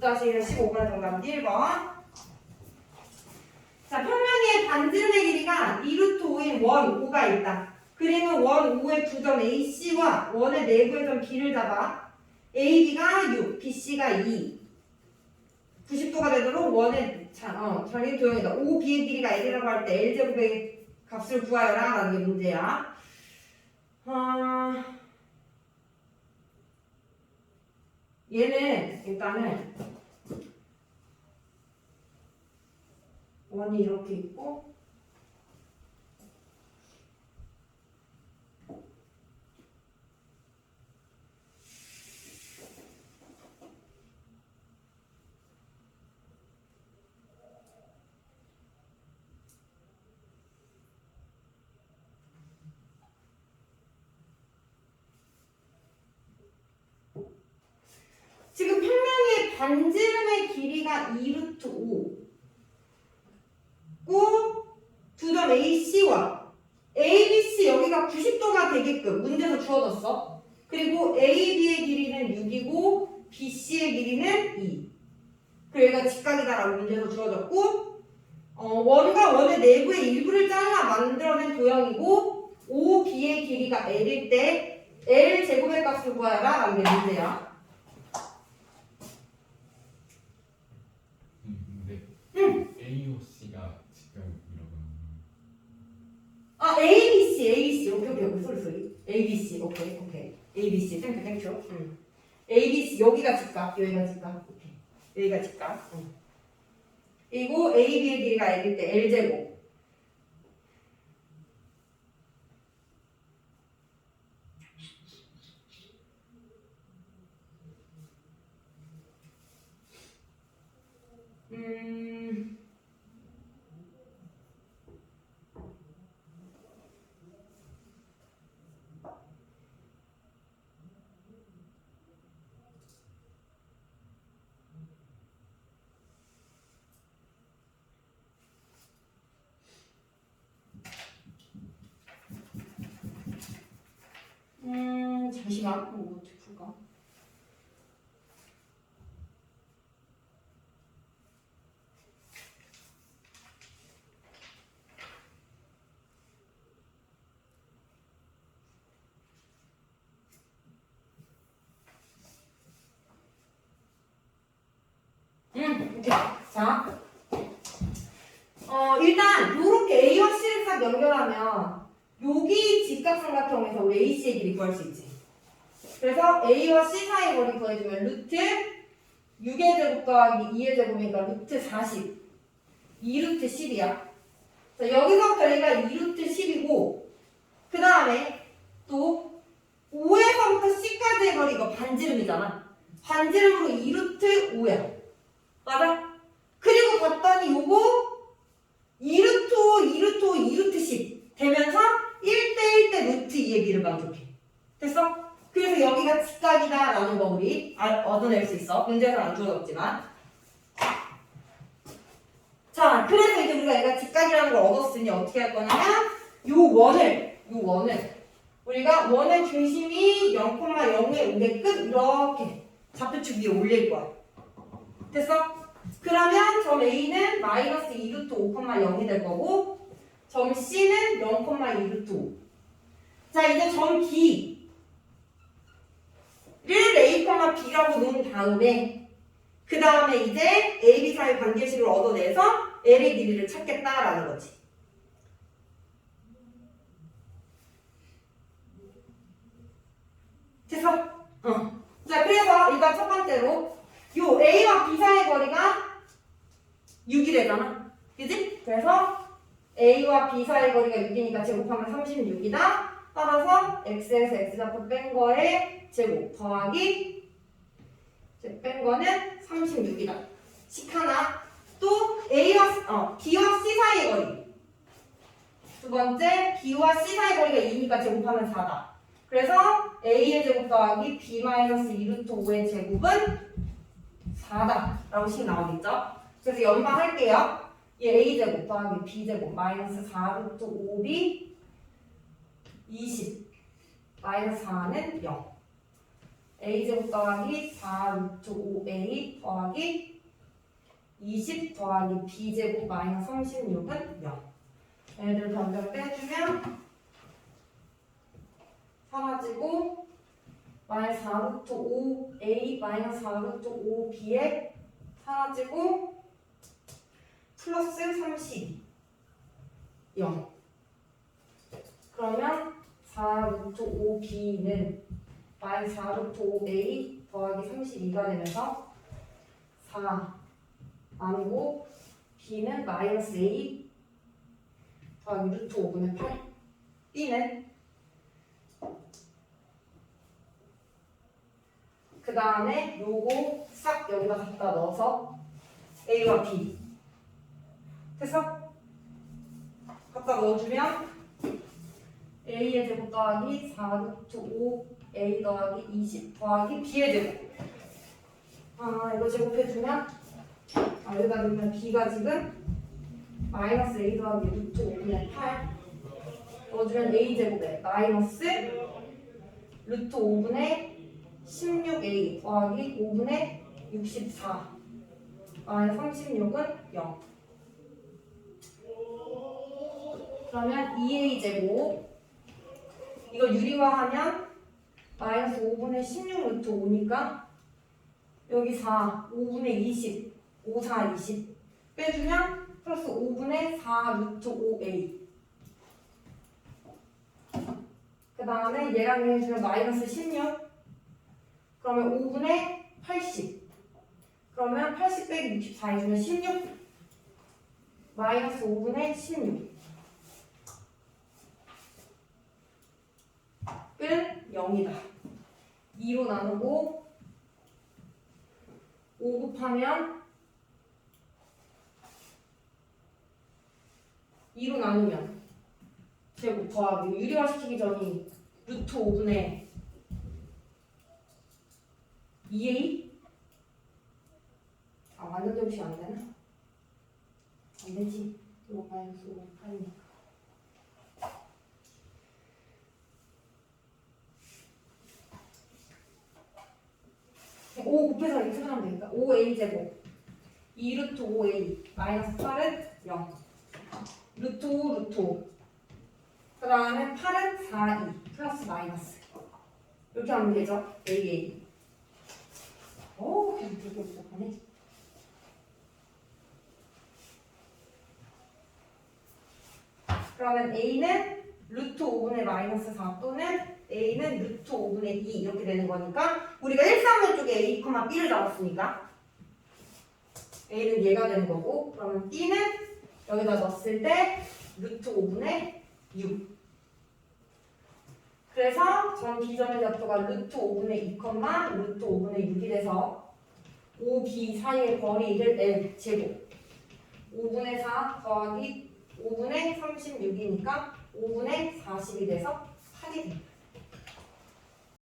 6-1은 15번의 정답은 1번. 자, 평면의 반지름의 길이가 2루트 5인 원 5가 있다. 그리는 원 5의 두 점 AC와 원의 내부의 점 B를 잡아 AB가 6, BC가 2. 90도가 되도록 원의 자, 어, 장인 도형이다. OB의 길이가 L이라고 할 때 L제곱의 값을 구하여라 라는 게 문제야. 아, 얘는 일단은 원이 이렇게 있고 지금 평면의 반지름의 길이가 2루트 5 고, 두 점 AC와 ABC 여기가 90도가 되게끔 문제에서 주어졌어. 그리고 AB의 길이는 6이고 BC의 길이는 2. 그러니까 직각이다라고 문제에서 주어졌고 어, 원과 원의 내부의 일부를 잘라 만들어낸 도형이고 OB의 길이가 L일 때 L 제곱의 값을 구하여라 라는 게 문제야. 음, 근데 응. AOC가 지금 이러고 아 오케이 오케이 소리 소리. ABC 오케이 오케이. ABC 땡큐 땡큐 응. ABC 여기가 직각 여기가 직각 오케이. 여기가 직각 응. 그리고 AB의 길이가 L일 때 L 제곱. 음. 음, 잠시만. 뭐 어떻게 풀까? 자. 어, 일단, 요렇게 A와 C를 딱 연결하면, 여기 직각삼각형에서 우리 AC의 길이 구할 수 있지. 그래서 A와 C 사이 거리 구해주면 루트 6의 제곱 더하기 2의 제곱이니까 루트 40. 2루트 10이야. 자, 여기서부터 여기가 2루트 10이고, 그 다음에 또 5에서부터 C까지의 거리가 반지름이잖아. 반지름으로 2루트 5야. 맞아? 그리고 봤더니 요거 2루트 5, 2루트 5, 2루트 10 되면서 1대 1대 루트 2의 비를 만족해. 됐어? 그래서 여기가 직각이다 라는 거 우리 알- 얻어낼 수 있어. 문제에서 안 주어졌지만. 자, 그래서 이제 우리가 얘가 직각이라는 걸 얻었으니 어떻게 할 거냐면 요 원을, 요 원을 우리가 원의 중심이 0,0에 오게끔 이렇게 좌표축 위에 올릴 거야. 됐어? 그러면 점 A는 마이너스 2루트 5,0이 될 거고 점 C는 0,2루트 5. 자 이제 점 B를 A, B라고 놓은 다음에 그 다음에 이제 A, B 사이 관계식을 얻어내서 L의 길이를 찾겠다라는 거지. 됐어? 어. 자 그래서 일단 첫 번째로 요 A와 B 사이의 거리가 6이 되잖아. 그지? 그래서 A와 B 사이의 거리가 6이니까 제곱하면 36이다. 따라서 X에서 X좌표 뺀 거에 제곱 더하기 뺀 거는 36이다. 식 하나. 또 A와 어, B와 C 사이의 거리. 두 번째 B와 C 사이의 거리가 2니까 제곱하면 4다. 그래서 A의 제곱 더하기 B-2루트 5의 제곱은 4다 라고 식 나오겠죠? 그래서 연방할게요 얘 A제곱 더하기 B제곱 마이너스 4루트 5B 20 마이너스 4는 0 a제곱 더하기 4 루트 5a 더하기 20 더하기 b제곱 마이너스 36은 0. 얘들 변경 빼주면 사라지고 마이너스 4 루트 5a 마이너스 4 루트 5b에 사라지고 플러스 32 0 그러면 4 루트 5b는 마이너스 4 루트 5a 더하기 32가 되면서 4 나누고 b는 마이너스 a 더하기 루트 5분의 8 b는? 그 다음에 요거 싹 여기다 갖다 넣어서 a와 b. 됐어? 갖다 넣어주면 a의 제곱 더하기 4 루트 5 a 더하기 20 더하기 b의 제곱. 아 이거 제곱해주면 아 여기다 넣으면 b가 지금 마이너스 a 더하기 루트 5분의 8 넣어주면 a 제곱에 마이너스 루트 5분의 16a 더하기 5분의 64 마이너스 36은 0 그러면 2a 제곱 이거 유리화하면 마이너스 5분의 16 루트 5니까 여기 4 5분의 20 5 4 20 빼주면 플러스 5분의 4 루트 5a 그 다음에 얘랑 얘 해주면 마이너스 16 그러면 5분의 80 그러면 80 빼기 64 해주면 16 마이너스 5분의 16 끝 0이다. 2로 나누고 5 곱하면 2로 나누면 제곱 더하기. 유리화시키기 전이 루트 5분의 2a 아 완전 대입시 안 되나? 안 되지. 이거 마이너스 5 8이니까 5 곱해서 이렇게 하면 되니까 5a 제곱. 2 루트 5a 마이너스 8은 0 루트 5 루트 5 그 다음에 8은 4e 플러스 마이너스. 이렇게 하면 되죠? Aa 오 그냥 되게 복잡하네. 그러면 a는 루트 5분의 마이너스 4 또는 a는 루트 5분의 2 이렇게 되는 거니까 우리가 1, 3의 쪽에 a, b를 잡았으니까 a는 얘가 되는 거고 그러면 b는 여기다 넣었을 때 루트 5분의 6 그래서 전 비점의 좌표가 루트 5분의 2, 루트 5분의 6이 돼서 O, B 사이의 거리를 L 제곱 5분의 4 더하기 5분의 36이니까 5분의 40이 돼서 8이 됩니다.